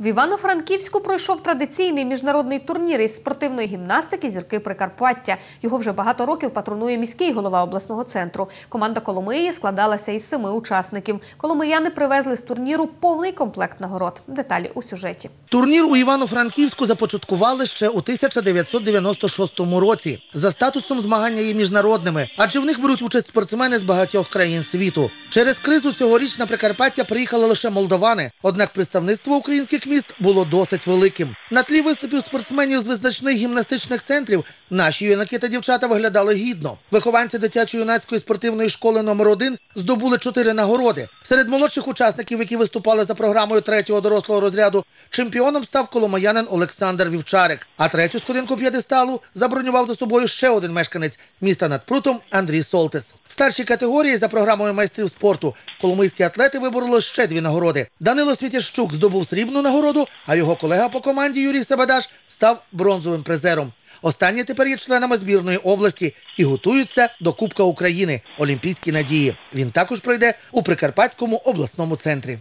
В Івано-Франківську пройшов традиційний міжнародний турнір із спортивної гімнастики зірки Прикарпаття. Його вже багато років патронує міський голова обласного центру. Команда Коломиї складалася із семи учасників. Коломияни привезли з турніру повний комплект нагород. Деталі у сюжеті. Турнір у Івано-Франківську започаткували ще у 1996 році. За статусом змагання є міжнародними, адже в них беруть участь спортсмени з багатьох країн світу. Через кризу цьогоріч на Прикарпаття приїхали лише молдовани, однак представництво українських міст було досить великим. На тлі виступів спортсменів з визначних гімнастичних центрів наші юнаки та дівчата виглядали гідно. Вихованці дитячо-юнацької спортивної школи номер 1 здобули чотири нагороди. Серед молодших учасників, які виступали за програмою третього дорослого розряду, чемпіоном став коломиянин Олександр Вівчарик. А третю сходинку п'єдесталу забронював за собою ще один мешканець міста над прутом Андрій Солтес. В старшій категорії за програмою майстрів спорту коломийські атлети вибороли ще дві нагороди. Данило Світящук здобув срібну нагороду, а його колега по команді Юрій Сабадаш став бронзовим призером. Останні тепер є членами збірної області і готуються до Кубка України Олімпійські надії. Він також пройде у Прикарпатському обласному центрі.